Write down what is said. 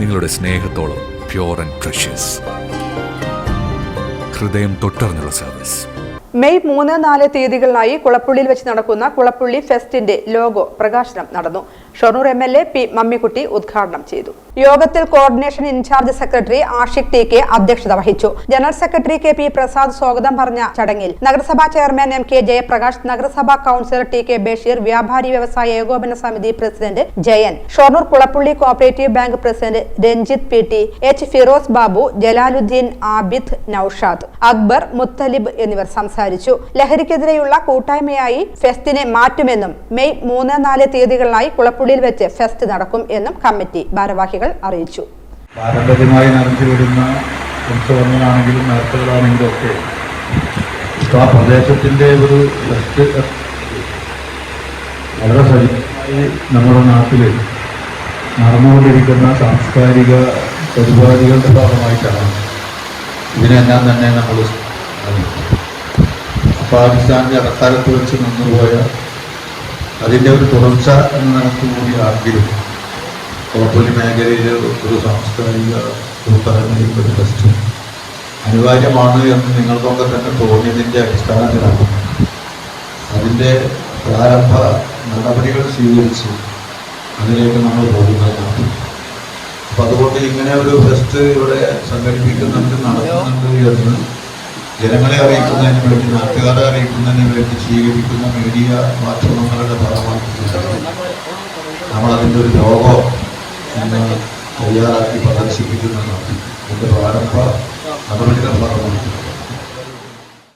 നിങ്ങളുടെ സ്നേഹത്തോളം pure and precious ഹൃദയം തൊട്ടറിഞ്ഞുള്ള service May മൂന്ന് നാല് തീയതികളിലായി കുളപ്പുള്ളിയിൽ വെച്ച് നടക്കുന്ന കുളപ്പുള്ളി ഫെസ്റ്റിന്റെ ലോഗോ പ്രകാശനം നടന്നു. Shoranur M L A P Mammikutty ഉദ്ഘാടനം ചെയ്തു. യോഗത്തിൽ coordination incharge secretary Ashiq T K അധ്യക്ഷത വഹിച്ചു. General secretary K P Prasad സ്വാഗതം പറഞ്ഞ ചടങ്ങിൽ നഗരസഭാ ചെയർമാൻ എം കെ ജയപ്രകാശ് നഗരസഭാ കൌൺസിലർ ടി കെ ബഷീർ വ്യാപാരി വ്യവസായ ഏകോപന സമിതി president Jayan Shoranur Kulappully cooperative bank president Ranjith P T H Firoz Babu Jalaluddin Abid Noushad Akbar Muthalib എന്നിവർ സംസാരിച്ചു. ലഹരിക്കെതിരെയുള്ള കൂട്ടായ്മയായി ഫെസ്റ്റിനെ മാറ്റുമെന്നും മെയ് മൂന്ന് നാല് തീയതികളിലായി കുളപ്പുള്ളിയിൽ വെച്ച് ഫെസ്റ്റ് നടക്കും എന്നും കമ്മിറ്റി ഭാരവാഹികൾ അറിയിച്ചു. പാരമ്പര്യമായി ഒരു വളരെ സജീവമായി നമ്മുടെ നാട്ടിൽ നടന്നുകൊണ്ടിരിക്കുന്ന സാംസ്കാരിക പരിപാടികളുടെ ഭാഗമായിട്ടാണ് ഇതിനെല്ലാം തന്നെ നമ്മൾ പാകിസ്ഥാന്റെ അടത്താലത്ത് വെച്ച് നിന്നുപോയ അതിന്റെ ഒരു തുടർച്ച എന്ന നിലയ്ക്ക് കൂടി ആണെങ്കിലും കോട്ടൂലി മേഖലയിൽ ഒരു സാംസ്കാരിക കൂട്ടായ്മയും ഒരു ഫെസ്റ്റും അനിവാര്യമാണ് എന്ന് നിങ്ങൾക്കൊക്കെ തന്നെ തോന്നിയതിന്റെ അടിസ്ഥാനത്തിലാണ് അതിന്റെ പ്രാരംഭ നടപടികൾ സ്വീകരിച്ച് അതിലേക്ക് നമ്മൾ പോകുന്നതാണ് അപ്പം അതുകൊണ്ട് ഇങ്ങനെ ഒരു ഫെസ്റ്റ് ഇവിടെ സംഘടിപ്പിക്കുന്നുണ്ട് നടത്തുന്നുണ്ട് എന്ന് ജനങ്ങളെ അറിയിക്കുന്നതിന് വേണ്ടി നാട്ടുകാരെ അറിയിക്കുന്നതിന് വേണ്ടി സ്വീകരിക്കുന്ന മീഡിയ മാധ്യമങ്ങളുടെ ഭാഗമായിട്ട് നമ്മൾ അതിന്റെ ഒരു ലോകം ഇന്ന് തയ്യാറാക്കി പ്രദർശിപ്പിക്കുന്നതാണ് ഇതിന്റെ പ്രാരംഭ